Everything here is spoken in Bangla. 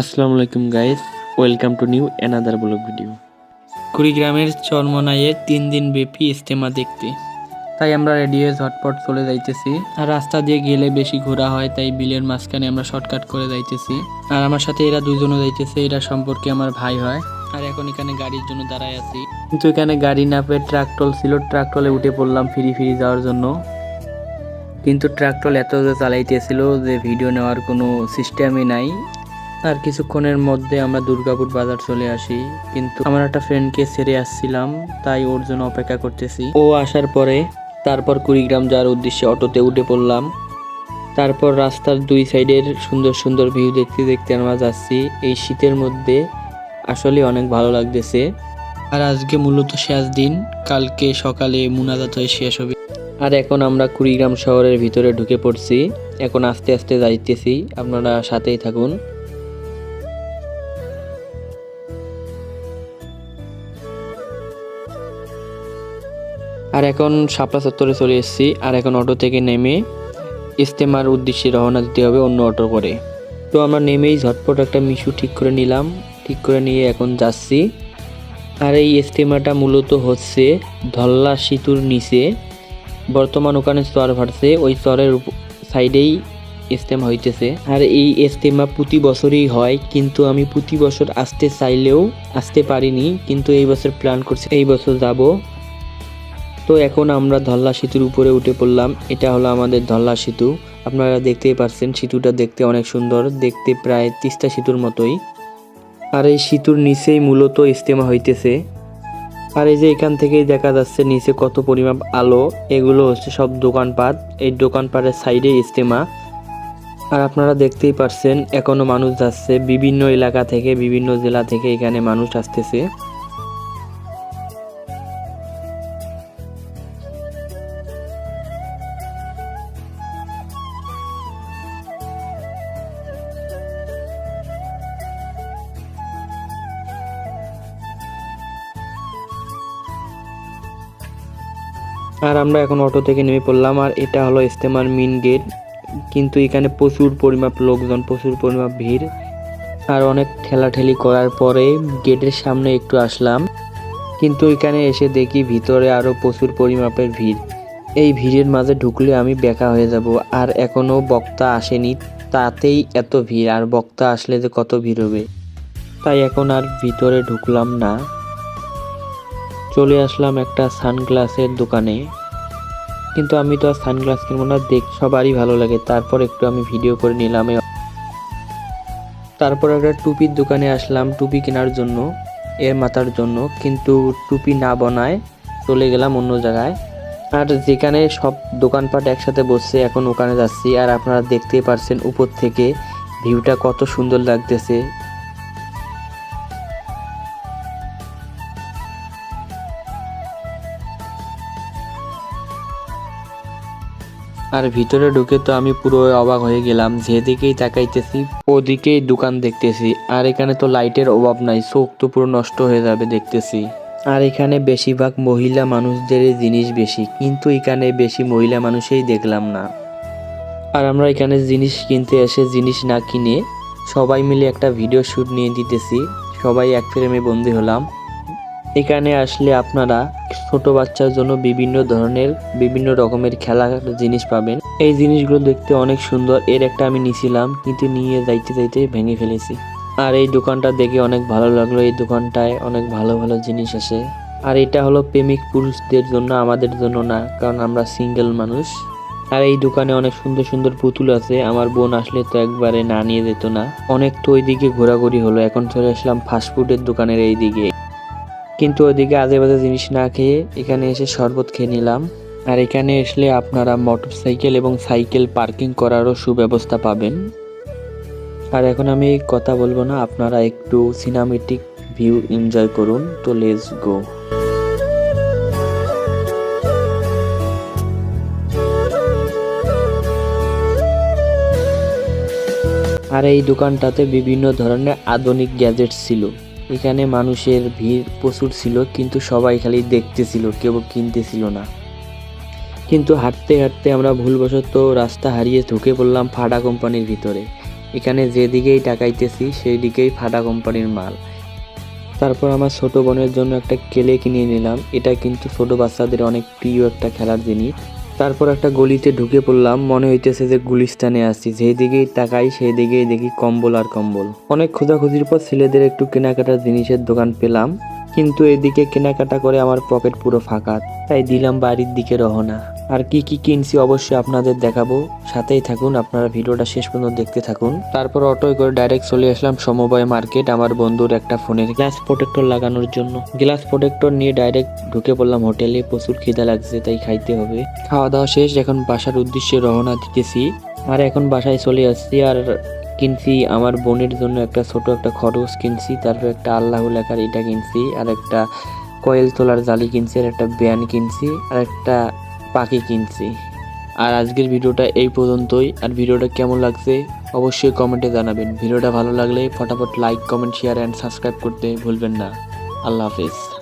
আসসালামু আলাইকুম guys welcome to new another vlog video কুড়িগ্রামের চরমনাইয়ে তিন দিন ব্যাপী ইস্তেমা দেখতে। তাই আমরা রেডি হয়ে ঝটপট চলে যাইতেছি। আর রাস্তা দিয়ে গেলে বেশি ঘোরা হয়, তাই বিলের মাঝখানে আমরা শর্টকাট করে যাইতেছি। আর আমার সাথে এরা দুজনও যাইতেছে, এরা সম্পর্কে আমার ভাই হয়। আর এখন এখানে গাড়ির জন্য দাঁড়ায় আছি। কিন্তু এখানে গাড়ি না পেয়ে ট্রাকটল ছিল ট্রাকটলে উঠে পড়লাম ফিরি ফিরি যাওয়ার জন্য। কিন্তু ট্রাকটল এত চালাইতেছিল যে ভিডিও নেওয়ার কোনো সিস্টেমই নাই। আর কিছুক্ষণের মধ্যে আমরা দুর্গাপুর বাজার চলে আসি। কিন্তু আমার একটা ফ্রেন্ডকে ছেড়ে আসছিলাম, তাই ওর জন্য অপেক্ষা করতেছি। ও আসার পরে তারপর কুড়িগ্রাম যাওয়ার উদ্দেশ্যে অটোতে উঠে পড়লাম। তারপর রাস্তার দুই সাইডের সুন্দর সুন্দর ভিউ দেখতে দেখতে আমরা যাচ্ছি। এই শীতের মধ্যে আসলে অনেক ভালো লাগতেছে। আর আজকে মূলত শেষ দিন, কালকে সকালে মুনাজাত হয়ে শেষ হবে। আর এখন আমরা কুড়িগ্রাম শহরের ভিতরে ঢুকে পড়ছি। এখন আস্তে আস্তে যাইতেছি, আপনারা সাথেই থাকুন। আর এখন শাপলা চত্বরে চলে এসেছি, আর এখন অটো থেকে নেমে ইস্তেমার উদ্দেশ্যে রওনা দিতে হবে অন্য অটো করে। তো আমরা নেমেই ঝটপট একটা মিশু ঠিক করে নিলাম, ঠিক করে নিয়ে এখন যাচ্ছি। আর এই ইস্তেমাটা মূলত হচ্ছে ধল্লা সেতুর নিচে। বর্তমান ওখানে চর ভাটছে ওই চরের সাইডেই ইস্তেমা হইতেছে। আর এই ইস্তেমা প্রতি বছরই হয়, কিন্তু আমি প্রতি বছর আসতে চাইলেও আসতে পারিনি, কিন্তু এই বছর প্ল্যান করছি, এই বছর যাব। তো এখন আমরা ধল্লা সেতুর উপরে উঠে পড়লাম। এটা হলো আমাদের ধল্লা সেতু। আপনারা দেখতেই পাচ্ছেন সেতুটা দেখতে অনেক সুন্দর। দেখতে প্রায় তিস্তা সেতুর মতোই। আর এই সেতুর নিচেই মূলত ইস্তেমা হইতেছে। আর এই যে এখান থেকেই দেখা যাচ্ছে নিচে কত পরিমাপ আলো। এগুলো হচ্ছে সব দোকানপাট। এই দোকানপাটের সাইডে ইস্তেমা আর আপনারা দেখতেই পারছেন এখনও মানুষ যাচ্ছে। বিভিন্ন এলাকা থেকে, বিভিন্ন জেলা থেকে এখানে মানুষ আসতেছে। আর আমরা এখন অটো থেকে নেমে পড়লাম, আর এটা হলো ইস্তেমার মেন গেট কিন্তু এখানে প্রচুর পরিমাপ লোকজন, প্রচুর পরিমাপ ভিড়। আর অনেক ঠেলাঠেলি করার পরে গেটের সামনে একটু আসলাম। কিন্তু এখানে এসে দেখি ভিতরে আরও প্রচুর পরিমাপের ভিড়। এই ভিড়ের মাঝে ঢুকলে আমি বেকা হয়ে যাব, আর এখনও বক্তা আসেনি। তাতেই এত ভিড়, আর বক্তা আসলে যে কত ভিড় হবে। তাই এখন আর ভিতরে ঢুকলাম না। চলে আসলাম একটা সানগ্লাসের দোকানে। কিন্তু আমি তো আর সানগ্লাস কিনবো না, দেখ, সবারই ভালো লাগে। তারপর একটু আমি ভিডিও করে নিলাম। তারপর একটা টুপির দোকানে আসলাম, টুপি কেনার জন্য, এর মাথার জন্য। কিন্তু টুপি না বানায়, চলে গেলাম অন্য জায়গায়। আর যেখানে সব দোকানপাট একসাথে বসছে, এখন ওখানে যাচ্ছি। আর আপনারা দেখতেই পারছেন উপর থেকে ভিউটা কত সুন্দর লাগতেছে। আর ভিতরে ঢুকে তো আমি পুরো অবাক হয়ে গেলাম, যেদিকেই তাকাইতেছি ওদিকেই দোকান দেখতেছি, আর এখানে তো লাইটের অভাব নাই, চোখ তো পুরো নষ্ট হয়ে যাবে দেখতেছি। আর এখানে বেশিরভাগ মহিলা মানুষদের জিনিস বেশি, কিন্তু এখানে বেশি মহিলা মানুষেই দেখলাম না। আর আমরা এখানে জিনিস কিনতে এসে জিনিস না কিনে সবাই মিলে একটা ভিডিও শ্যুট নিয়ে দিতেছি, সবাই এক ফ্রেমে বন্দি হলাম। এখানে আসলে আপনারা ছোট বাচ্চার জন্য বিভিন্ন ধরনের, বিভিন্ন রকমের খেলার জিনিস পাবেন। এই জিনিসগুলো দেখতে অনেক সুন্দর। এর একটা আমি নিছিলাম, কিন্তু নিয়ে যাইতে যাইতে ভেঙে ফেলেছি। আর এই দোকানটা দেখে অনেক ভালো লাগল। এই দোকানটায় অনেক ভালো ভালো জিনিস আছে আর এটা হলো প্রেমিক পুরুষদের জন্য, আমাদের জন্য না, কারণ আমরা সিঙ্গেল মানুষ। আর এই দোকানে অনেক সুন্দর সুন্দর পুতুল আছে। আমার বোন আসলে তো একবারে না নিয়ে যেত না। অনেক তো ওইদিকে ঘোরাঘুরি হলো। এখন চলে আসলাম ফাস্টফুডের দোকানের এই দিকে কিন্তু ওইদিকে আজে বাজে জিনিস না খেয়ে এখানে এসে শরবত খেয়ে নিলাম। আর এখানে আসলে আপনারা মোটর সাইকেল এবং সাইকেল পার্কিং করারও সুব্যবস্থা পাবেন। আর এখন আমি কথা বলব না, আপনারা একটু সিনেমেটিক ভিউ এনজয় করুন, তো লেস গো আর এই দোকানটাতে বিভিন্ন ধরনের আধুনিক গ্যাজেট ছিল। এখানে মানুষের ভিড় প্রচুর ছিল, কিন্তু সবাই খালি দেখতেছিল, কেউ কিনতেছিল না। কিন্তু হাঁটতে হাঁটতে আমরা ভুলবশত রাস্তা হারিয়ে ঢুকে পড়লাম ফাটা কোম্পানির ভিতরে। এখানে যেদিকেই টাকাইতেছি সেই দিকেই ফাটা কোম্পানির মাল। তারপর আমার ছোট বোনের জন্য একটা কেলে কিনে নিলাম। এটা কিন্তু ছোট বাচ্চাদের অনেক প্রিয় একটা খেলার জিনিস। তারপর একটা গলিতে ঢুকে পড়লাম। মনে হইতেছে যে গুলিস্তানে আসছি যেই দিকেই তাকাই, সেই দিকেই দেখি কম্বল আর কম্বল। অনেক খোঁজাখুঁজির পর ছেলেদের একটু কেনাকাটার জিনিসের দোকান পেলাম। কিন্তু এদিকে কেনাকাটা করে আমার পকেট পুরো ফাঁকা। তাই দিলাম বাড়ির দিকে রওনা। আর কি কি কিনছি অবশ্যই আপনাদের দেখাবো। সাথেই থাকুন, আপনারা ভিডিওটা শেষ পর্যন্ত দেখতে থাকুন। তারপর অটোয় করে ডাইরেক্ট চলে আসলাম সমবায় মার্কেট, আমার বন্ধুর একটা ফোনের গ্লাস প্রোটেক্টর লাগানোর জন্য। গ্লাস প্রোটেক্টর নিয়ে ডাইরেক্ট ঢুকে পড়লাম হোটেলে, প্রচুর খিদা লাগছে, তাই খাইতে হবে। খাওয়া দাওয়া শেষ, এখন বাসার উদ্দেশ্যে রওনা দিতেছি। আর এখন বাসায় চলে আসছি, আর কিনছি আমার বোনের জন্য একটা ছোট একটা খরচ কিনছি, তারপর একটা আল্লাহ লেখার এটা কিনছি, আর একটা কয়েল তোলার জালি কিনছি, আর একটা ব্যান কিনছি, আর একটা পাখি কিনছি। আর আজকের ভিডিওটা এই পর্যন্তই। আর ভিডিওটা কেমন লাগছে অবশ্যই কমেন্টে জানাবেন। ভিডিওটা ভালো লাগলে ফটাফট like comment share and subscribe করতে ভুলবেন না। আল্লাহ হাফেজ।